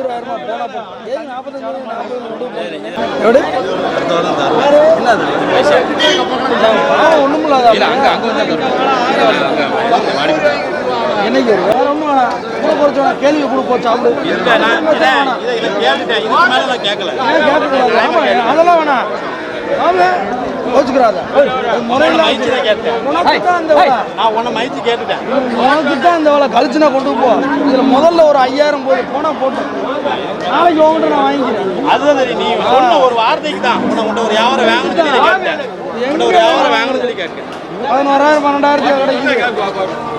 இருபதாயிரமா போனா போ. ஏய், நாற்பத்தஞ்சு நாற்பது ஒண்ணுமில்லாத என்னைக்கு? வேற ஒண்ணும் வேணாம். கூட குறைச்சு வேணாம். கேள்வி கூட போச்சு கேட்கக்கூடாது? ஆமா, அதெல்லாம் வேணாம் ஆமா கோச்சுக்கிறாத உனக்கு தான் இந்த வேலை. கழிச்சுனா கொண்டு போ. இதுல முதல்ல ஒரு ஐயாயிரம் போய் போனா போட்டு. நாளைக்கு உங்ககிட்ட நான் வாங்கிக்கிறேன். அதுதான் நீ சொன்ன ஒரு வார்த்தைக்கு தான். உன்னை ஒரு வியாபாரம் உன்னை ஒரு வியாபாரம் வாங்கணும்னு சொல்லி கேட்கிறேன் பதினோராயிரம் பன்னெண்டாயிரத்தி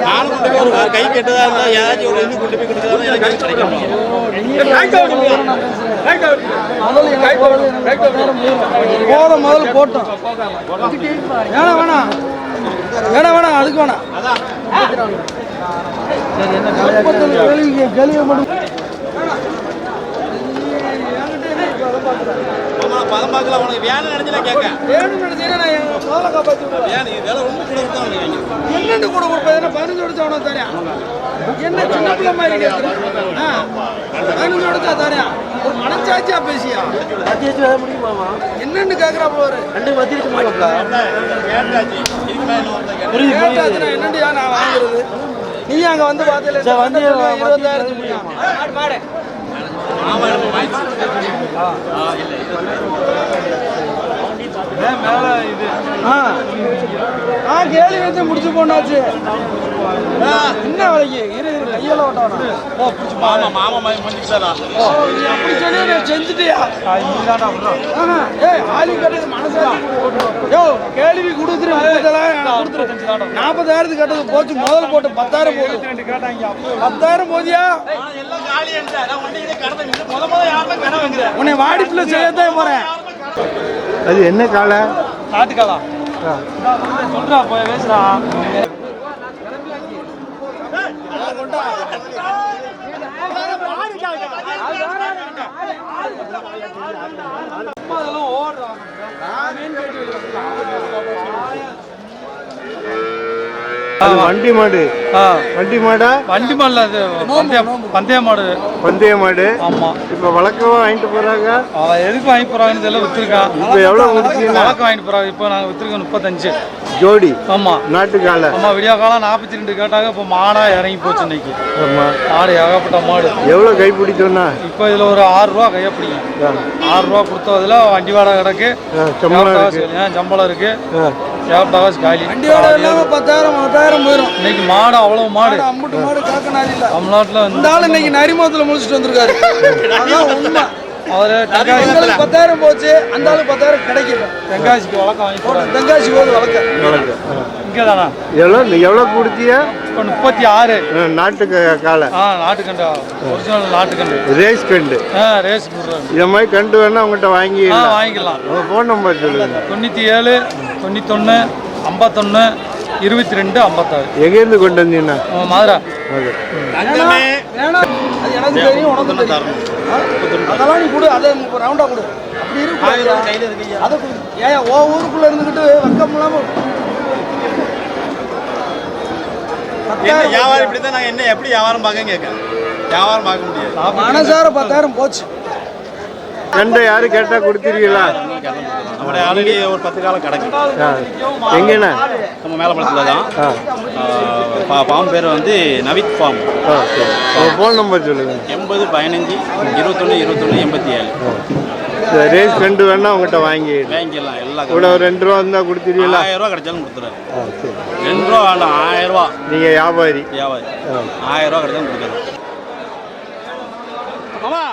நானும் கொண்டு போய் ஒரு ஒரு கை கெட்டதா இருந்தா ஏதாச்சும் ஒரு இது கொண்டு போய் கொடுத்தா எனக்கு கிடைக்கும். போதும் முதல்ல போட்டோம். வேணாம் வேணாம். வேணாம் வேணாம். அதுக்கு வேணாம். பதம் பார்க்கல உனக்கு வேணும் நினைச்சு நான் கேட்க. வேணும்னு நினைச்சீங்கன்னா நான் என் முதல்ல காப்பாற்றி விடுவேன் ஏன் நீ வேலை ரொம்ப கூட கொடுத்தா உனக்கு வாங்கி என்னண்டு கூட கொடுப்பேன் என்ன பதினஞ்சு உடச்சா உனக்கு தரேன் என்ன சின்ன பிள்ளை மாதிரி கேட்குறேன் ஆ பதினஞ்சு உடச்சா தரேன் ஒரு மனச்சாட்சியா பேசியா? என்னன்னு கேட்குறா இன்னும் ஒருத்தன் கேட்டா. கேட்டாச்சுன்னா என்னண்டியா நான் வாங்குறது? நீ அங்க வந்து பார்த்தல வந்து இருபத்தாயிரத்து முடியும்? ஆமா எனக்கு மதிச்சு ஆ. ஆ கேள்வி வச்சு முடிச்சு போனாச்சு. என்ன விலைக்கு? இரு இரு கையால ஓ பிடிச்சி மாமா மாமா மாதிரி முடிச்சுட்டாரா ஓ நீ அப்படி சொல்லி செஞ்சுட்டியா? ஏய் கட்டது மனசாட்சி யோ கேள்வி கொடுத்துரு கொடுத்துரு. நாற்பதாயிரத்துக்கு கட்டது போச்சு முதல்ல போட்டு பத்தாயிரம் போகுது. பத்தாயிரம் போதியா உன்னை வாடிப்புல செய்யத்தான் போறேன். அது என்ன காலை? நாட்டுக்காலா சொல்றா போய் பேசுறா. அது வண்டி மாடு. வண்டி மாடா? வண்டி மாடல அது பந்தய பந்தய மாடு. பந்தய மாடு. ஆமா. இப்ப வழக்கமா வாங்கிட்டு போறாங்க? அவன் எதுக்கு வாங்கி போறாங்கன்னு தெரியல வித்துருக்கான் இப்ப எவ்வளவு முடிச்சீங்கன்னா வழக்கு வாங்கிட்டு போறாங்க. இப்போ நாங்க வித்துருக்கோம் முப்பத்தஞ்சு. ஜோடி. ஆமா. நாட்டு காலை ஆமா விடியா காலம் நாற்பத்தி ரெண்டு கேட்டாங்க இப்போ மாடா இறங்கி போச்சு இன்னைக்கு. ஆமா. மாடு ஏகப்பட்ட மாடு. எவ்வளவு கை பிடிச்சோன்னா இப்போ இதுல ஒரு ஆறு ரூபா கையை பிடிக்கும் ஆறு ரூபா கொடுத்ததுல வண்டி வாடகை கிடக்கு. சம்பளம் இருக்கு. காசு காலி. வண்டி வாடகை இல்லாம பத்தாயிரம் பத்தாயிரம் போயிடும் இன்னைக்கு மாடு அவ்வளவு மாடு. அம்புட்டு மாடு தமிழ்நாட்டுல இந்த ஆளு இன்னைக்கு நரிமத்துல முடிச்சுட்டு வந்திருக்காரு. அவரு பத்தாயிரம் போச்சு அந்த ஆளு பத்தாயிரம் கிடைக்கல. தென்காசிக்கு வழக்கம் தென்காசி போது வழக்க. இங்கே தானா எவ்வளோ எவ்வளவு கொடுத்தியா முப்பத்தி ஆறு. ஆ, நாட்டு கா- காளை ஆ நாட்டுக்கண்டு. ஒரிஜினல் நாட்டுக்கண்டு. ரேஸ் கண்டு. ஆ ரேஸ் இத மாதிரி கண்டு வேணா உங்ககிட்ட வாங்கி வாங்கிக்கலாம் உங்க ஃபோன் நம்பர் சொல்லுங்க. தொண்ணூற்றி ஏழு தொண்ணூத்தொன்று ஐம்பத்தொன்று இருபத்தி ரெண்டு ஐம்பத்தாறு. எங்கேருந்து கொண்டு வந்தீங்கன்னா மதுரை. அது எனக்கு தெரியும் உனக்கு தெரியும்? அதெல்லாம் நீ கொடு அதை ரவுண்டா கொடு. அப்படி இருக்கு அதை கொடு. ஏன் ஓ ஊருக்குள்ள இருந்துகிட்டு வெக்கம் இல்லாம என்ன வியாபாரம் இப்படி தான் நாங்கள் என்ன எப்படி வியாபாரம் பார்க்க கேட்கறேன். வியாபாரம் பார்க்க முடியாது. மனசார பத்தாயிரம் போச்சு. கண்டை யாரு கேட்டா கொடுத்துருவீங்களா நம்மளுடைய ஆல்ரெடி ஒரு பத்து காலம் கிடக்கு. ஆ. எங்கண்ணா நம்ம மேலப்படத்தில் தான் பா ஃபார்ம் பேர் வந்து நவித் ஃபார்ம் ஃபோன் நம்பர் சொல்லுங்க. எண்பது பதினஞ்சு இருபத்தொன்று இருபத்தொன்று எண்பத்தி ஏழு. ரேஸ் கண்டு வேணா உங்ககிட்ட வாங்கி வாங்கிக்கலாம் எல்லா கூட ஒரு ரெண்டு ரூபா இருந்தா கொடுத்துருவீங்களா? ஆயிரம் ரூபா கிடைச்சாலும் கொடுத்துறேன் ரெண்டு ரூபா வேண்டாம் ஆயிரம் ரூபா. நீங்க வியாபாரி. வியாபாரி. ஆயிரம் ரூபா கிடைச்சாலும் கொடுக்குறேன் ஆமா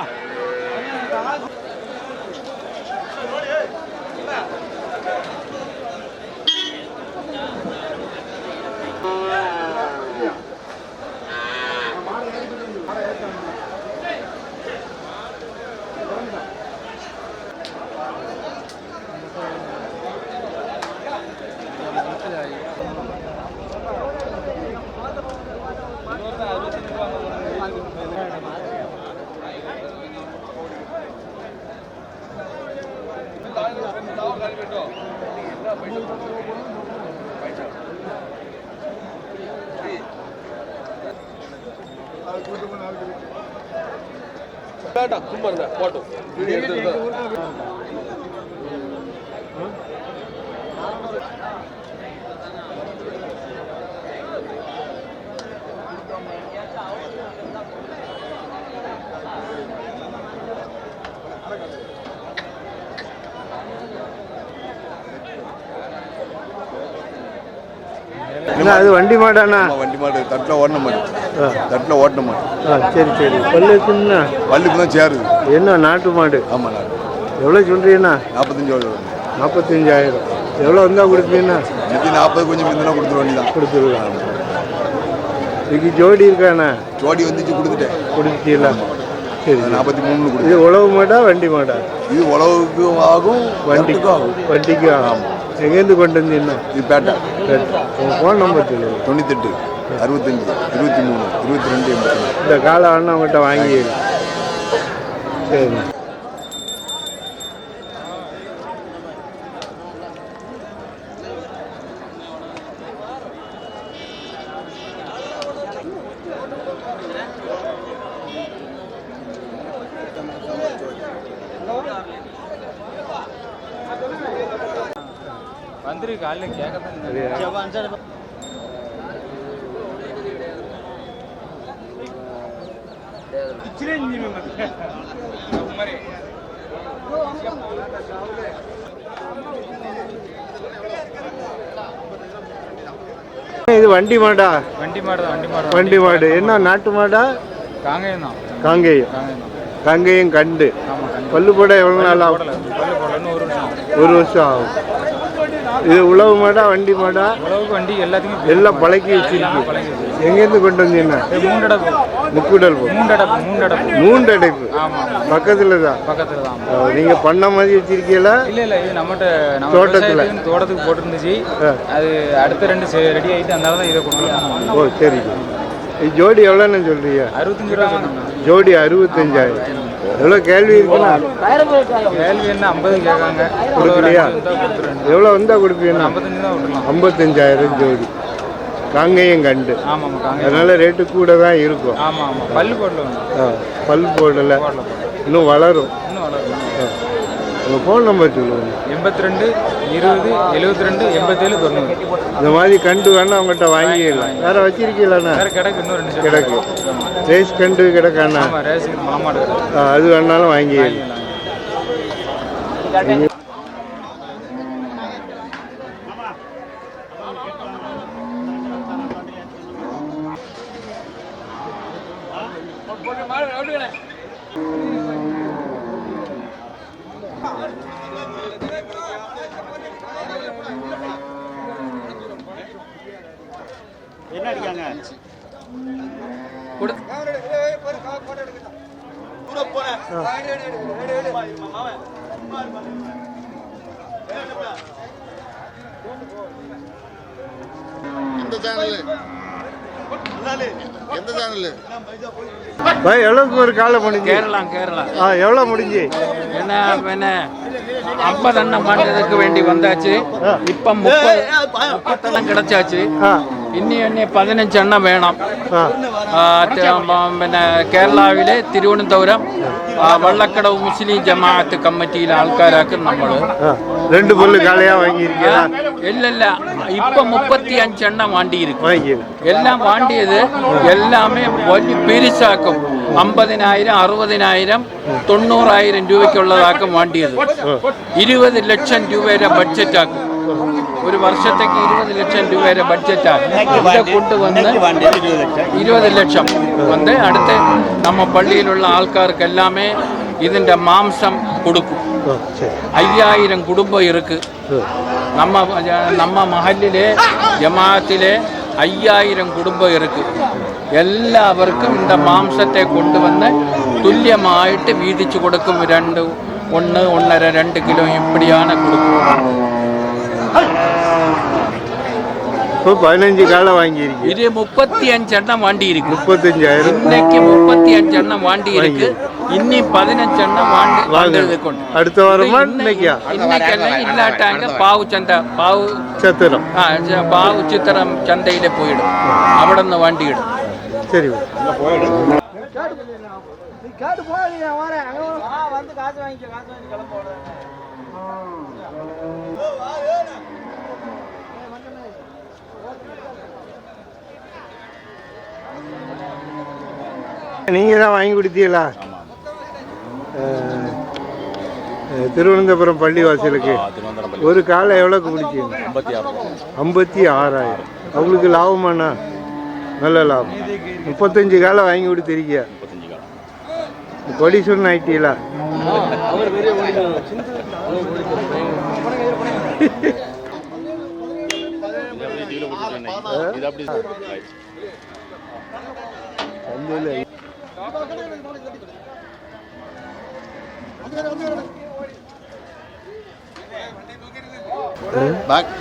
பேட்டா சும்மா இருங்க போட்டோம் என்ன அது வண்டி மாடானா வண்டி மாடு தட்டில் ஓடணும் தட்டில் ஓட்டின மாடு ஆ சரி சரி. பல்லு சின்ன. பல்லுக்கு தான் சேருது என்ன நாட்டு மாடு? ஆமாம் எவ்வளோ சொல்றீங்கண்ணா? நாற்பத்தஞ்சு நாற்பத்தஞ்சாயிரம். எவ்வளோ வந்தால் கொடுப்பீங்கண்ணா? இன்னைக்கு நாற்பது கொஞ்சம் மிந்தினா கொடுத்துட வேண்டி தான் கொடுத்துருவேன் இதுக்கு ஜோடி இருக்காண்ணா? ஜோடி வந்துச்சு கொடுத்துட்டேன். கொடுத்துட்டீங்களா? சரி. நாற்பத்தி மூணு இது கொடுத்து உழவு மாடா வண்டி மாடா? இது உழவுக்கும் ஆகும் வண்டிக்கு வண்டிக்கும் ஆகும். வண்டிக்கு ஆகும். எங்கேருந்து கொண்டு வந்தீங்கன்னா இது பேட்டை. உங்கள் ஃபோன் நம்பர் சொல்லுங்க. தொண்ணூத்தெட்டு. அறுபத்தஞ்சு இருபத்தி மூணு இருபத்தி ரெண்டு எண்பத்தி இந்த காலை அவங்ககிட்ட வாங்கி. சரி. இது வண்டி மாடா. வண்டி மாடு வண்டி மாடு வண்டி மாடு. என்ன நாட்டு மாடா? காங்கேயம். தான் காங்கேயம் காங்கேயம் கண்டு. பல்லு போட எவ்வளோ நாள் ஆகும்? ஒரு வருஷம் ஆகும். ஒரு வருஷம் ஆகும். இது உழவு மாடா வண்டி மாடா? உழவுக்கு வண்டி எல்லாத்துக்குமே எல்லாம் பழக்கி வச்சிருக்கு. எங்கேருந்து கொண்டு வந்தீங்கன்னா இது மூண்டடப்பு முக்குடல் போ மூண்டடப்பு மூண்டடப்பு மூன்று அடைப்பு ஆமாம் பக்கத்துல தான். பக்கத்தில் தான் அஹ் நீங்க பண்ண மாதிரி வச்சிருக்கீங்களா? இல்ல இல்ல இது நம்மகிட்ட நம்ம தோட்டத்துல. தோட்டத்துக்கு போட்டுருந்துச்சு. அது அடுத்த ரெண்டு ரெடி ஆயிட்டு அதனால தான் இதை வந்தோம் ஓ சரி. ஜோடி எவ்வளோன்னு சொல்றீங்க? அறுபத்தஞ்சு ரூபா ஜோடி அறுபத்தஞ்சாயிரம். எவ்வளோ கேள்வி இருக்குண்ணா கேள்வி என்ன? ஐம்பது கேட்காங்க. கொடுத்துருவேன். எவ்வளோ வந்தா கொடுப்பீங்கண்ணா ஐம்பத்தஞ்சு தான் ஐம்பத்தஞ்சாயிரம் ஜோடி. காங்கேயம் கண்டு. அதனால ரேட்டு கூட தான் இருக்கும் பல்லு போடல பல் போடலை. இன்னும் வளரும். உங்கள் ஃபோன் நம்பர் சொல்லுங்க. எண்பத்தி ரெண்டு இருபது எழுபத்தி ரெண்டு எண்பத்தேழு தொண்ணூறு. இந்த மாதிரி கண்டு வேணா அவங்ககிட்ட வாங்கிக்கலாம் வேற வச்சிருக்கீங்களாண்ணா? வேறு கிடக்கு இன்னும் ரெண்டு கிடக்கு. ரேஸ் கண்டு கிடக்காண்ணா? கிடக்கு. ஆ, அது வேணாலும் வாங்கிக்கலாம் எந்த சேனல் எந்த சேனல் பாய் எவ்வளோக்கு ஒரு காலை முடிஞ்சு கேரளா கேரளா ஆ எவ்வளோ முடிஞ்சு என்ன என்ன ஐம்பது அண்ணன் பண்ணுறதுக்கு வேண்டி வந்தாச்சு இப்ப முப்பது முப்பத்தெல்லாம் கிடைச்சாச்சு ஆ ഇനി എന്നെ പതിനഞ്ചെണ്ണം വേണം ആ ആ, ത- മ- പിന്നെ കേരളാവിലെ തിരുവനന്തപുരം ആ, വള്ളക്കടവ് മുസ്ലിം ജമാഅത്ത് കമ്മിറ്റിയിലെ ആൾക്കാരാക്കും നമ്മൾ ആ ரெண்டு பல்லு காலையாக வாங்கியிருக்கீங்களா ഇല്ലല്ല ഇപ്പൊ മുപ്പത്തി അഞ്ചെണ്ണം വാണ്ടിയിരിക്കും வாங்கிக்கலாம் എല്ലാം വാണ്ടിയത് എല്ലാമേ വലിയ പെരിസാക്കും അമ്പതിനായിരം അറുപതിനായിരം തൊണ്ണൂറായിരം രൂപയ്ക്കുള്ളതാക്കും വാണ്ടിയത് ഇരുപത് ലക്ഷം രൂപയുടെ ബഡ്ജറ്റാക്കും ഒരു വർഷത്തേക്ക് ഇരുപത് ലക്ഷം രൂപയുടെ ബഡ്ജറ്റാക്കും ഇതെ കൊണ്ടുവന്ന് ഇരുപത് ലക്ഷം വന്ന് അടുത്ത് നമ്മ പള്ളിയിലുള്ള ആൾക്കാർക്കെല്ലാമേ ഇതിന്റെ മാംസം കൊടുക്കും ஐயாயிரம் குடும்பம் இருக்கு நம்ம நம்ம மகலிலே ஜமாத்திலே ஐயாயிரம் குடும்பம் இருக்கு എല്ലാവർക്കും ഇന്ന മാംസത്തെ കൊണ്ടുവന്ന് തുല്യമായിട്ട് വീതിച്ചു കൊടുക്കും രണ്ട് ഒന്ന് ഒന്നര രണ്ട് കിലോ ഇപ്പടിയാണ് കൊടുക്കുന്നത് இப்போ பதினஞ்சு காலை வாங்கியிருக்கீங்க இது முப்பத்தி அஞ்செண்ணம் வாண்டி இருக்கு முப்பத்தஞ்சாயிரம் இன்னைக்கு முப்பத்தி அஞ்செண்ணம் வாண்டி இருக்கு இன்னி பதினஞ்செண்ணம் வாண்டி வாங்குறது கொண்டு அடுத்த வாரமா இன்னைக்கா இன்னைக்கெல்லாம் இல்லாட்டாங்க பாவு சந்தை பாவு சத்திரம் ആ ച- ബാവ് ചിത്രം ചന്തയിലെ പോയിടും അവിടെ നിന്ന് വണ്ടി ഇടും சரி கேட்டு போய் நீ வரேன் அங்க வா. வந்து காசு வாங்கிக்க காசு வாங்கி கிளம்ப நீங்கள் தான் வாங்கி கொடுத்தீங்களா? திருவனந்தபுரம் பள்ளிவாசலுக்கு ஒரு காலை எவ்வளோக்கு பிடிச்சிங்க ஐம்பத்தி ஆறாயிரம். அவங்களுக்கு லாபமாண்ணா? நல்ல லாபம். முப்பத்தஞ்சு காலை வாங்கி கொடுத்துருக்கியா? கொடிசூன் ஆயிட்டீங்களா இது அப்படி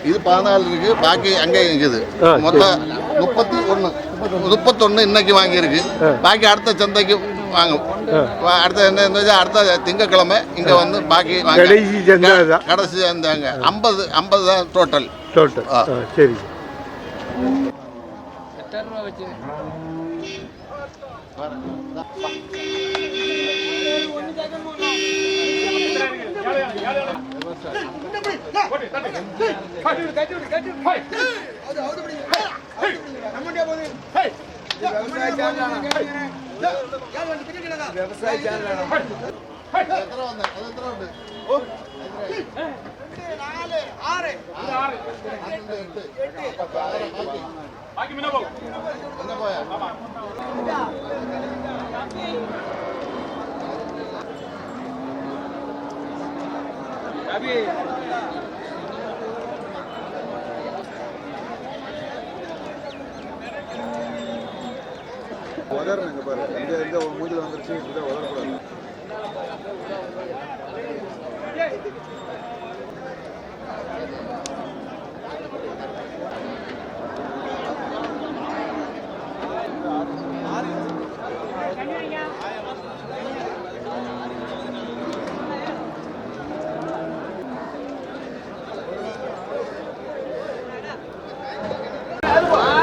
இது பதினாலு இருக்கு பாக்கி அங்கே இருக்குது. மொத்தம் முப்பத்தி ஒன்று முப்பத்தொன்று இன்னைக்கு வாங்கியிருக்கு. பாக்கி அடுத்த சந்தைக்கு வாங்கும். அடுத்த என்ன அடுத்த திங்கக்கிழமை இங்கே வந்து பாக்கி வாங்க. கடைசி சந்தைங்க ஐம்பது ஐம்பது தான் டோட்டல் டோட்டல் சரி. ரூபா வச்சு ബാക്കി പിന്നെ പോകും പിന്നെ പോയാ உதறணுங்க பாரு இந்த இந்த மூஞ்சில் வந்துருச்சு இப்படிதான் உதறக்கூடாது Thank you.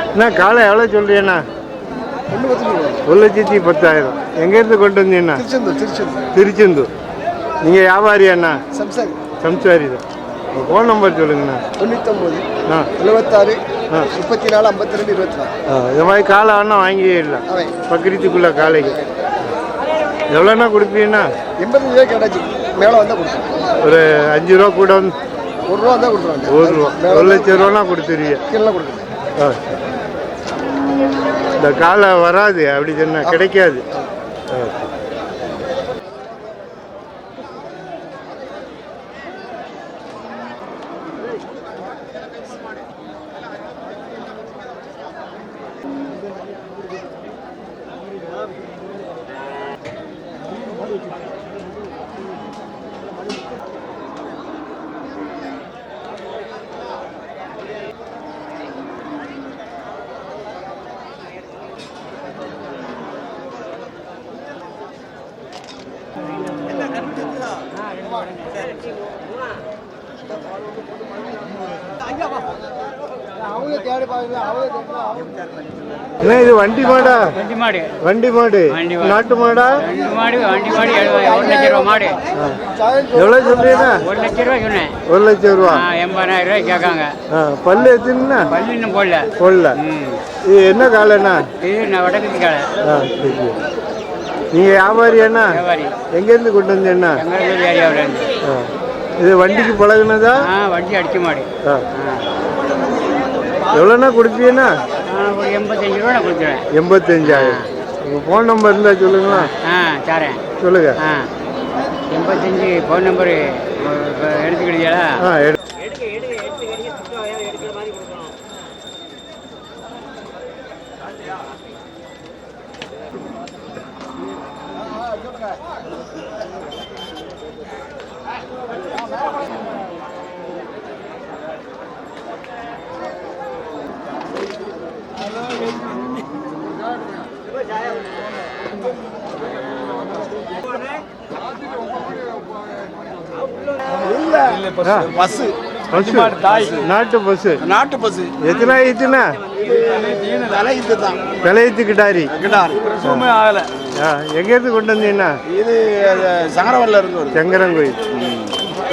அண்ணா காலை எவ்வளோ சொல்கிறீண்ணா ஒரு லட்சத்தி பத்தாயிரம். எங்கேருந்து கொண்டு வந்தீங்கண்ணா? திருச்செந்தூர் நீங்கள் வியாபாரியாண்ணா சம்சாரி. சம்சாரி தான். ஃபோன் நம்பர் சொல்லுங்கண்ணா. தொண்ணூத்தொம்பது ஆ. எழுபத்தாறு ஆ. முப்பத்தி நாலு ஐம்பத்தி ரெண்டு இருபத்தி நாலு இந்த மாதிரி காலை வேணா வாங்கிடலாம் பக்கரித்துக்குள்ள காலைக்கு. எவ்வளோண்ணா கொடுப்பீங்கண்ணா? எண்பத்தஞ்சு ரூபாய் கிடச்சி மேலே வந்தால் கொடுத்தேன் ஒரு அஞ்சு ரூபா கூட வந்து ஒரு ரூபா வந்தால் கொடுத்துருவாங்க. ஒரு ரூபா. ஒரு லட்சம் ரூபானா கொடுத்துருவீங்க. கீழே கொடுக்குறேன் ஆ. இந்த காலை வராது அப்படி சொன்னால் கிடைக்காது. என்ன இது வண்டி மாடா? வண்டி மாடு. வண்டி மாடு. நாட்டு மாடா? மாடு வண்டி மாடு ஒரு லட்ச ரூபா மாடு. எவ்வளோ சொல்றீங்கண்ணா ஒரு லட்ச ரூபா சொன்னேன். ஒரு லட்சம் ரூபா. எண்பதாயிரம் ரூபாய் கேட்காங்க. பல்லு எத்தனைண்ணா பள்ளி இன்னும் போடல. போடல. இது என்ன காலைண்ணா? இது நான் வடக்கு காலை. ஆ சரி சரி. நீங்க வியாபாரியாண்ணா வியாபாரி. எங்கேருந்து கொண்டு வந்தேண்ணா. இது வண்டிக்கு பழகுனதா? வண்டி அடிக்க மாடு. எவ்வளோண்ணா கொடுப்பீங்கண்ணா? எண்பத்தஞ்சு ரூபா நான் கொடுத்துருவேன். எண்பத்தஞ்சாயிரம். உங்கள் ஃபோன் நம்பர் இருந்தால் சொல்லுங்களா? ஆ தரேன். சொல்லுங்க. ஆ எண்பத்தஞ்சு ஃபோன் நம்பரு எடுத்துக்கிட்டீங்களா? ஆ எடு பஸ். நாட்டு பஸ்ஸு நாட்டு பஸ் எத்தனை ஆயிடுச்சுண்ணா விலை தலையத்து கிட்டாரி கிட்டார் சும்மே ஆகல எங்கேருந்து கொண்டு வந்தீங்கண்ணா? இது சங்கரவல்ல இருந்து வருது. சங்கரங்கோயில்.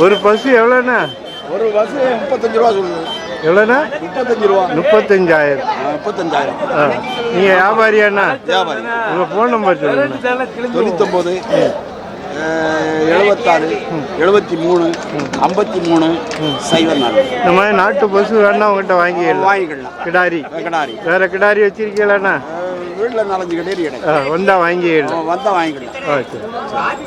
ஒரு பசு எவ்வளோண்ணா? ஒரு பஸ் முப்பத்தஞ்சு ரூபா சொல்லுது. எவ்வளோண்ணா? முப்பத்தஞ்சு ரூபா. முப்பத்தஞ்சாயிரம். முப்பத்தஞ்சாயிரம். நீங்கள் வியாபாரியாண்ணா? வியாபாரி. உங்கள் ஃபோன் நம்பர் சொல்லுங்கண்ணா. தொண்ணூத்தொம்பது எழுபத்தாறு எழுபத்தி மூணு ஐம்பத்தி மூணு நாலு. இந்த மாதிரி நாட்டு பசு வேணா உங்கள்கிட்ட வாங்கிடலாம் வாங்கிக்கலாம். கிடாரி. கிடாரி. வேற கிடாரி வச்சிருக்கீங்களாண்ணா? வீட்டில் நாலஞ்சு கடையில் கிடைக்கும் வந்தால் வாங்கிடலாம் வந்தால் வாங்கிக்கலாம்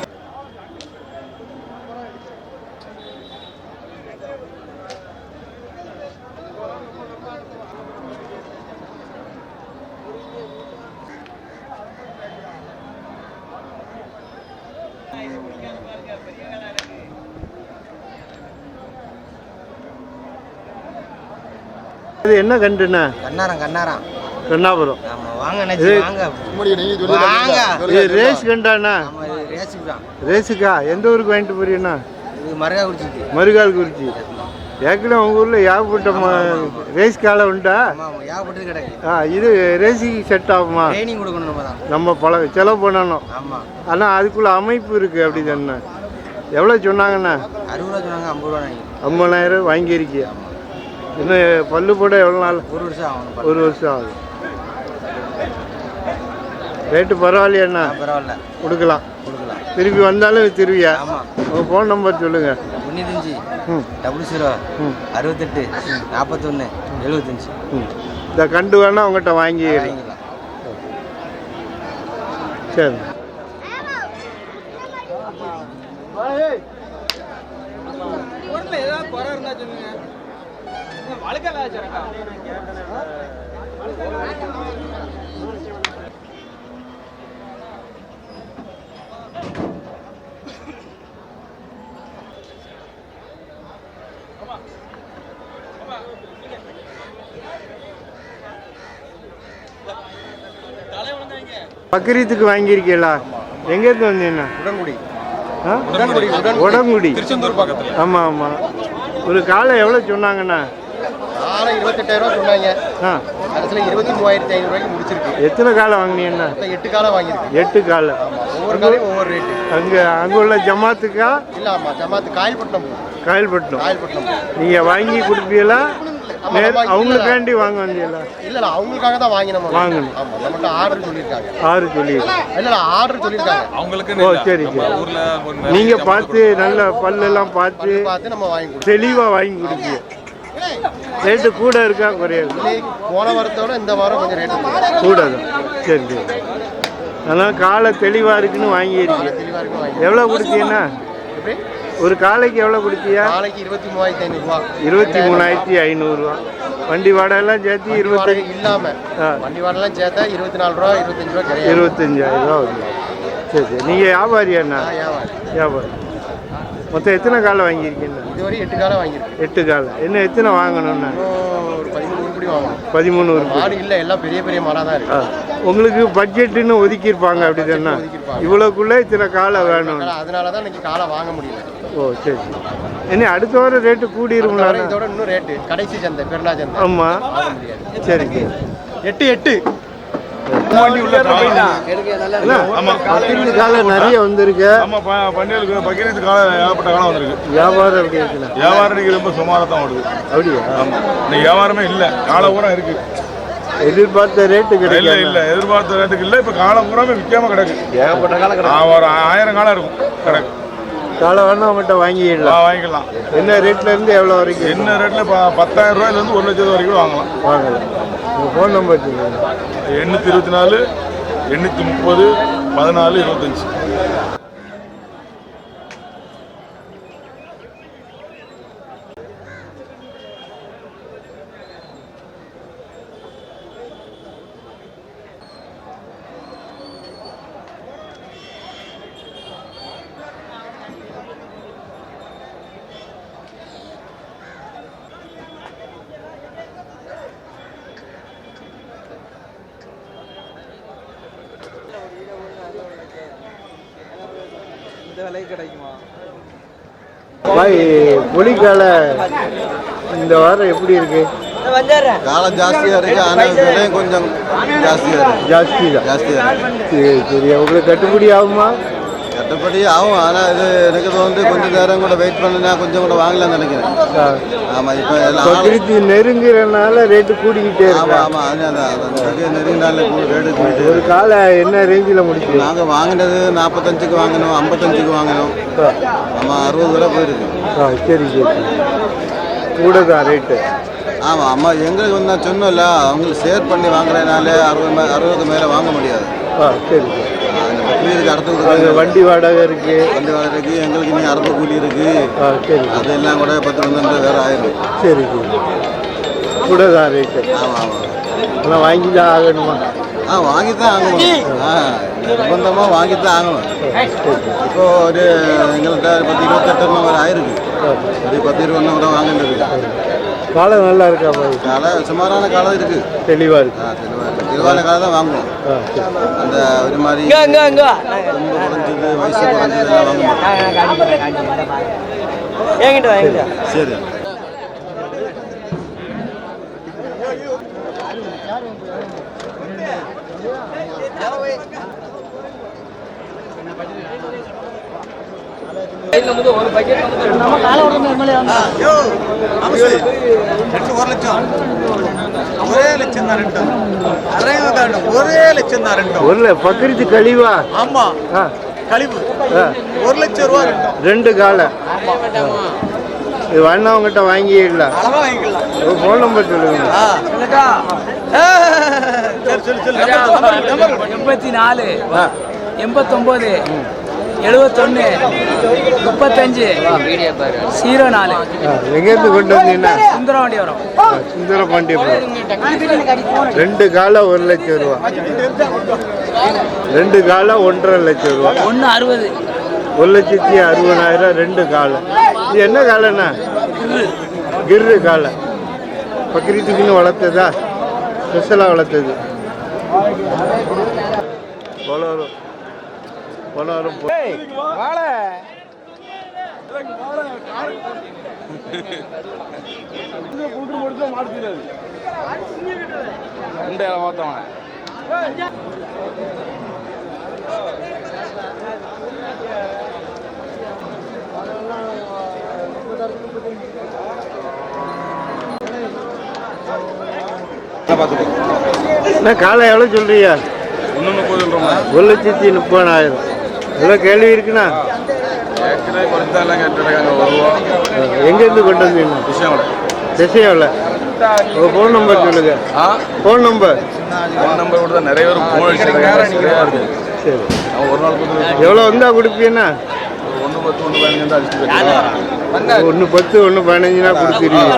இது என்ன கண்டுண்ணா கண்ணாரம் கண்ணாரம். கண்ணாபுரம் ரேஸ் கண்டாண்ணா ரேஸுக்கு எந்த ஊருக்கு வாங்கிட்டு போறீங்கண்ணா? இது மருகா குடிச்சிருக்கு மறுகால் குறிச்சி. ஏற்கனவே உங்கள் ஊரில் ஏகப்பட்ட ரேஸ் காலை உண்டா? ஆ இது ரேஸுக்கு செட் ஆகுமா? நம்ம பல செலவு பண்ணணும். ஆனால் அதுக்குள்ள அமைப்பு இருக்குது அப்படி தானே எவ்வளோ சொன்னாங்கண்ணா? ஐம்பதாயிரம் வாங்கியிருக்கிய? இன்னும் பல்லு போட எவ்வளோ நாள்? ஒரு வருஷம் ஆகணும் ஒரு வருஷம் ஆகுது ரேட்டு பரவாயில்லையாண்ணா பரவாயில்ல. கொடுக்கலாம். கொடுக்கலாம். திருப்பி வந்தாலும் திருவியா? ஆமா. உங்கள் ஃபோன் நம்பர் சொல்லுங்கள் தொண்ணூத்தஞ்சு ம். டபுள் ஜீரோ ம். அறுபத்தெட்டு. நாற்பத்தொன்று எழுபத்தஞ்சு ம். இந்த கண்டு வேணா உங்கள்கிட்ட வாங்கி வாங்கிக்கலாம். சரி. ஏதாவது குறை இருந்தா சொல்லுங்க. வழக்கெல்லாம் பக்ரீத்துக்கு வாங்கியிருக்கீங்களா? எங்கேருந்து வந்தீங்கண்ணா உடன்குடி ஆ? உடங்குடி திருச்செந்தூர் பக்கத்துல. ஆமாம் ஆமாம் ஒரு காலை எவ்வளோ சொன்னாங்கண்ணா? நாளை இருபத்தெட்டாயிரம் ரூபா சொன்னாங்க. ஆ. கடைசியில் இருபத்தி மூவாயிரத்தி ஐநூறுரூவாய்க்கு முடிச்சிருக்கு. எத்தனை காலை வாங்கினீங்கண்ணா? எட்டு காலம் வாங்கியிருக்கு எட்டு காலை. ஒவ்வொரு காலையும் ஒவ்வொரு ரேட்டு அங்கே அங்கே உள்ள ஜமாத்துக்கா? இல்லை ஆமாம் ஜமாத்து காயல்பட்டினம். காயல்பட்டினம். காயல்பட்டினம். நீங்கள் வாங்கி கொடுப்பீங்களா? ஆமா, நேர் நம்ம அவங்களுக்காண்டி வாங்க வந்தீங்களா இல்லை இல்லை அவங்களுக்காக தான் வாங்கி நம்ம. வாங்கணும். ஆமாம் நம்மகிட்ட ஆர்டர் சொல்லியிருக்காங்க. ஆறு சொல்லி இல்லை இல்லை ஆர்டர் சொல்லியிருக்காங்க. அவங்களுக்கு ஓ சரி சரி. நீங்கள் பார்த்து நல்ல பல்லெல்லாம் பார்த்து பார்த்து நம்ம வாங்கி தெளிவாக வாங்கி கொடுப்பீங்க ரேட்டு கூட இருக்கா? குறையாது. போன வாரத்தோட இந்த வாரம் கொஞ்சம் ரேட்டு கூட தான். சரி சரி. ஆனால் காலை தெளிவாக இருக்குன்னு வாங்கியிருக்கீங்க எவ்வளோ கொடுத்தீங்கன்னா? ஒரு காலைக்கு எவ்வளோ கொடுத்தியா நாளைக்கு இருபத்தி மூவாயிரத்தி ஐநூறுரூவா இருபத்தி மூணாயிரத்தி ஐநூறுரூவா வண்டி வாடகைலாம் சேர்த்து வாடகை இருபத்தஞ்சு இல்லாம. ஆ. வண்டி வாடகைலாம் சேர்த்தா இருபத்தி நாலு ரூபா இருபத்தஞ்சு ரூபா கிடையாது. இருபத்தஞ்சாயிரம் ரூபா வருது. சரி சரி. நீங்கள் வியாபாரியாண்ணா வியாபாரம் வியாபாரி. மொத்தம் எத்தனை காலை வாங்கியிருக்கீங்க? இதுவரை எட்டு காலம் வாங்கியிருக்கு எட்டு காலை இன்னும் எத்தனை வாங்கணும்ண்ணா இன்னும் ஒரு பதிமூணு உருப்படி வாங்கணும். பதிமூணு உறுப்பு மாடு இல்லை எல்லாம் பெரிய பெரிய மாடாக தான் இருக்கு. உங்களுக்கு பட்ஜெட்டுன்னு ஒதுக்கியிருப்பாங்க அப்படி தானே. இவ்வளோக்குள்ளே இத்தனை காலை வேணும் அதனால தான் இன்னைக்கு காலை வாங்க முடியல. ஓ சரி என்ன அடுத்த வாரம் ரேட்டு அடுத்த கூடிருங்களா இதோட இன்னும் ரேட்டு கடைசி சந்தை பெருநா சந்தை. ஆமாம் சரி எட்டு எட்டு. காலை நிறைய வந்திருக்கு. வியாபாரம் வியாபாரம் ரொம்ப சுமாராக தான் ஓடுது. அப்படியா? வியாபாரமே இல்ல. காலம் பூரா இருக்கு. எதிர்பார்த்த ரேட்டு இல்ல கிடைக்கல. இல்ல எதிர்பார்த்த ரேட்டுக்கு இல்ல. இப்ப காலம் பூராமே விற்காம கிடக்கு. ஏகப்பட்ட காலம் ஒரு ஆயிரம் காலம் இருக்கும். கிடக்கு. காலை வேணா அவங்கள்ட்ட வாங்கிடலாம். வாங்கிக்கலாம். என்ன ரேட்ல இருந்து எவ்வளோ வரைக்கும்? என்ன ரேட்ல? ப- பத்தாயிரம் ரூபாயில இருந்து ஒரு லட்சம் வரைக்கும் வாங்கலாம். வாங்கலாம். உங்கள் ஃபோன் நம்பர் எண்ணூத்தி இருபத்தி நாலு எண்ணூத்தி முப்பது பதினாலு இருபத்தஞ்சு. பாய் புலிக்கால இந்த வாரம் எப்படி இருக்கு? காலம் ஜாஸ்தியா இருக்கு. ஆனா விலையும் கொஞ்சம் ஜாஸ்தியா இருக்கு. ஜாஸ்தி தான் ஜாஸ்தியா இருக்கு. சரி சரி. உங்களுக்கு கட்டுப்படி ஆகுமா? கட்டுப்படி ஆகும். ஆனா இது எனக்கு வந்து கொஞ்ச நேரம் கூட வெயிட் பண்ணினா கொஞ்சம் கூட வாங்கலாம்னு நினைக்கிறேன். ஆ. ஆமா இப்ப பக்ரீத்து நெருங்குறனால ரேட்டு கூடிக்கிட்டே ஆமா இருக்கா ஆமா அதான் அதான். நெருங்கினால ரேட்டு போயிட்டு ஒரு காலை என்ன ரேஞ்சில் முடிச்சு? நாங்க வாங்கினது நாற்பத்தஞ்சுக்கு வாங்கினோம் ஐம்பத்தஞ்சுக்கு வாங்கினோம். ஆமா அறுபது ரூபா போயிருக்கு. ஆ சரி சரி. கூட தான் ரேட்டு ஆமா அம்மா எங்களுக்கு வந்து நான் சொன்னோம்ல அவங்களுக்கு ஷேர் பண்ணி வாங்குறதுனால அறுபது அறுபதுக்கு மேலே வாங்க முடியாது. ஆ சரி சரி. அந்த பக்ரீதுக்கு அடுத்து அங்கே கொடுக்குறது வண்டி வாடகை இருக்கு. வண்டி வாடகை இருக்கு எங்களுக்கு நீ அறுப்பு கூலி இருக்கு. ஆ சரி. அதெல்லாம் கூட பத்து பன்னெண்டு வேற ஆயிரும். சரி கூட தான் ரேட்டு ஆமா ஆமா. ஆனால் வாங்கி தான் ஆகணுமா. ஆ வாங்கி தான் ஆகணும். ஆ நிர்பந்தமாக வாங்கி தான் ஆகணும் இப்போ ஒரு எங்கள்கிட்ட பத்து இருபத்தெட்டு வரை ஆயிருக்கு. ஒரு பத்து இருபது கூட வாங்கிட்டு இருக்கு. காலம் நல்லா இருக்கா காலம் சுமாரான காலம் இருக்கு. தெளிவாக இருக்கு. ஆ தெளிவாக இருக்கு தெளிவான காலம் தான் வாங்குவோம் ஆ சரி அந்த ஒரு மாதிரி ரொம்ப குறைஞ்சது வயசு குறைஞ்சதெல்லாம் வாங்க மாட்டோம் சரி ஒரு லட்சம். ஒரே லட்சம் தான் ரெண்டும். ஒரே லட்சம் தான் ரெண்டும். ஒரு பக்ரீத்து கழிவா? ஆமா. கழிவு. ஒரு லட்சம் ரூபா ரெண்டு காலை. இது வண்ணவங்கிட்ட வாங்கிடலாம். அளவா வாங்கிக்கலாம். ஒரு ஃபோன் நம்பர் சொல்லுங்க. எண்பத்தி நாலு எண்பத்தொம்போது எழுபத்தொன்று முப்பத்தஞ்சு ஜீரோ நாலு. எங்கேருந்து கொண்டு வந்தீங்கன்னா? சுந்தரவண்டி வரும் சுந்தர பாண்டியபுரம் ரெண்டு காலை ஒரு லட்சம் ரூபா. ரெண்டு காலை ஒன்றரை லட்சம் ரூபா. ஒன்று அறுபது. ஒரு லட்சத்தி அறுபதாயிரம் ரெண்டு காலை. இது என்ன காலைண்ணா? கிர்ரு காலை. பக்ரீத்துக்குன்னு வளர்த்ததா? ஸ்பெஷலாக வளர்த்தது. போலவரம் போலவரம் போ என்ன காலை எவ்வளோ சொல்கிறோம்மா ஒரு லட்சத்தி முப்பதாயிரம் எவ்வளோ கேள்வி இருக்குண்ணா? ஏற்கனவே கேட்டுருக்காங்க ஒரு எங்கேருந்து கொண்டு வந்தீங்க? விஷயம் திசையாவில் உங்கள் ஃபோன் நம்பர் சொல்லுங்க. ஆ? ஃபோன் நம்பர் ஃபோன் நம்பர் கூட தான் நிறைய பேர் ஃபோன் அடிச்சிருக்காங்க சரி. ஒரு நாள் கொடுத்து எவ்வளோ வந்தால் கொடுப்பீங்கன்னா ஒன்று பத்து ஒன்று பதினஞ்சு தான் அடிச்சுட்டு. ஒன்று பத்து ஒன்று பதினஞ்சுனா கொடுத்துருவீங்க.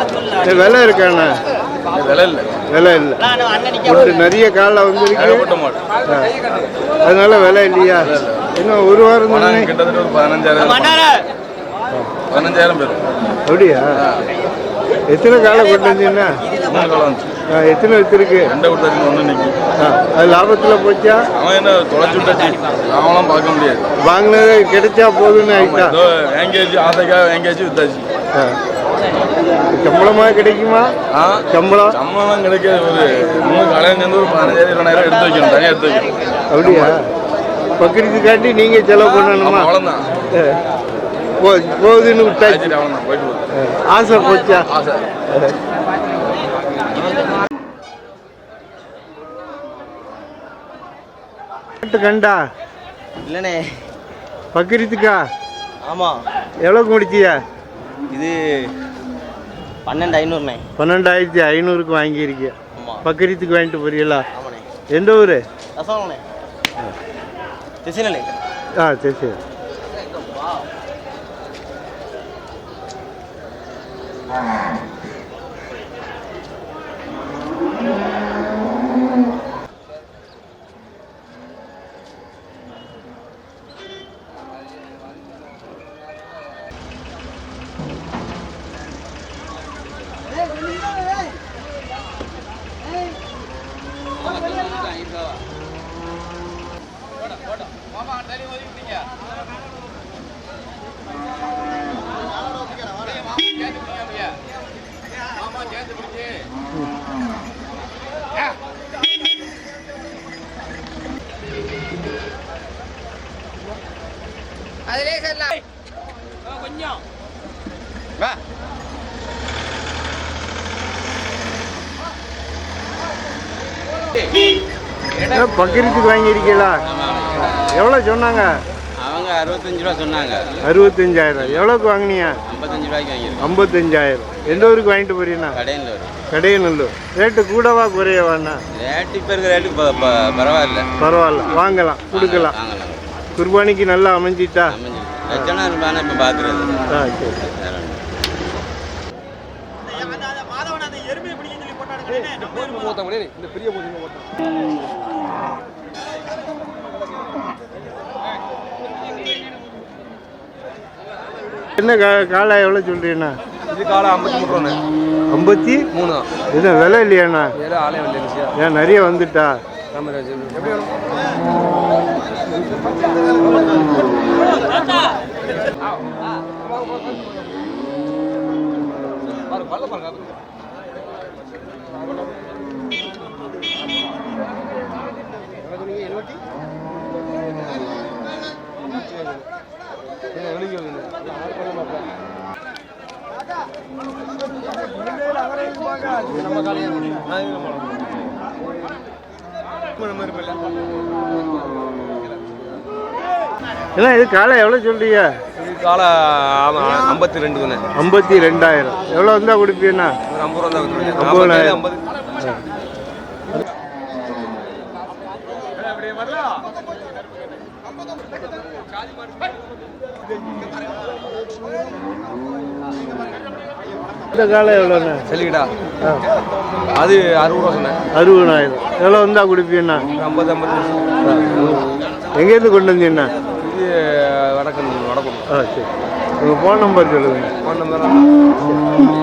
விலை இருக்காண்ணா? விலை இல்லை. விலை இல்லை. ஒன்று நிறைய காலில் வந்துருக்கு. அதனால விலை இல்லையா? இன்னும் ஒரு வாரம் கிட்டத்தட்ட ஒரு பதினஞ்சாயிரம் பதினஞ்சாயிரம் பேர். அப்படியா? எத்தனை காலை கொண்டு வந்தீங்கன்னா காலம் எத்தனை வச்சிருக்கு? ரெண்டை கொடுத்தாச்சு ஒன்று நிற்கி ஆ, அது லாபத்தில் போச்சா? அவன் என்ன தொலைச்சு விட்டாச்சு. அவன்லாம் பார்க்க முடியாது. வாங்கினது கிடைச்சா போதும்னு ஏதோ வேங்கேஜ் ஆசைக்காக வேங்கேஜ் வித்தாச்சு. ஆ. சம்பளமாக கிடைக்குமா? ஆ சம்பளம்? சம்பளம்லாம் கிடைக்காது ஒரு மூணு கடையில் சேர்ந்து ஒரு பதினஞ்சாயிரம் இருபதாயிரம் எடுத்து வைக்கணும் தனியாக எடுத்து வைக்கணும். அப்படியா? பக்ரீத்து காட்டி நீங்கள் செலவு பண்ணணுமா? அவ்வளோதான் போகுதுன்னு விட்டாச்சு. ஆசை போச்சா? ஆசை கண்டா? இல்லைண்ணே பக்ரீத்துக்கா ஆமாம் எவ்வளோக்கு முடிச்சியா? இது பன்னெண்டு ஐநூறுண்ணே. பன்னெண்டாயிரத்தி ஐநூறுக்கு வாங்கியிருக்கியா? பக்ரீத்துக்கு வாங்கிட்டு போறீங்களா? எந்த ஊர்? ரசம்ண்ணே ചേച്ചിനല്ലേ ആ ചേച്ചി Wow. என்ன பக்கிரத்துக்கு வாங்கியிருக்கீங்களா? எவ்வளோ சொன்னாங்க? அவங்க அறுபத்தஞ்சு ரூபா சொன்னாங்க. அறுபத்தஞ்சாயிரம். எவ்வளோக்கு வாங்கினியா ஐம்பத்தஞ்சு ரூபாய்க்கு வாங்கியிருக்கோம். ஐம்பத்தஞ்சாயிரம். எந்த ஊருக்கு வாங்கிட்டு போறீங்கண்ணா? கடையில் வரும் கடையநல்லூர். ரேட்டு கூடவா குறையவாண்ணா ரேட்டு இப்போ இருக்கிற ரேட்டு பரவாயில்ல. பரவாயில்ல. வாங்கலாம் கொடுக்கலாம். வாங்கலாம். குர்பானிக்கு நல்லா அமைஞ்சிட்டா? இப்போ பார்க்குறது ஆ சரி வேற என்ன கா காலை எவ்வளோ சொல்கிறீண்ணா இது காலை ஐம்பத்தி மூணு ரூபாண்ணே. ஐம்பத்தி? மூணு. தான் என்ன விலை இல்லையாண்ணா? ஏன் நிறைய வந்துட்டா? எப்படி ஏன்னா இது காலை எவ்வளோ சொல்கிறீங்க இது காலை ஐம்பத்தி ரெண்டு ஐம்பத்தி ரெண்டாயிரம். எவ்வளோ வந்தால் கொடுப்பீண்ணா ஒரு ஐம்பது ரூபா. ஐம்பது இந்த காலை எவ்வளோண்ணா சொல்லிக்கிட்டா. அது அறுபது ரூபா சொன்னேன். அறுபதாயிரம். எவ்வளோ வந்தால் கொடுப்பீண்ணா ஒரு ஐம்பது ஐம்பது எங்கேருந்து கொண்டு வந்தீங்கண்ணா இது வடக்கு வடக்கு ஆ சரி. உங்கள் ஃபோன் நம்பர் சொல்லுங்கள் ஃபோன் நம்பர்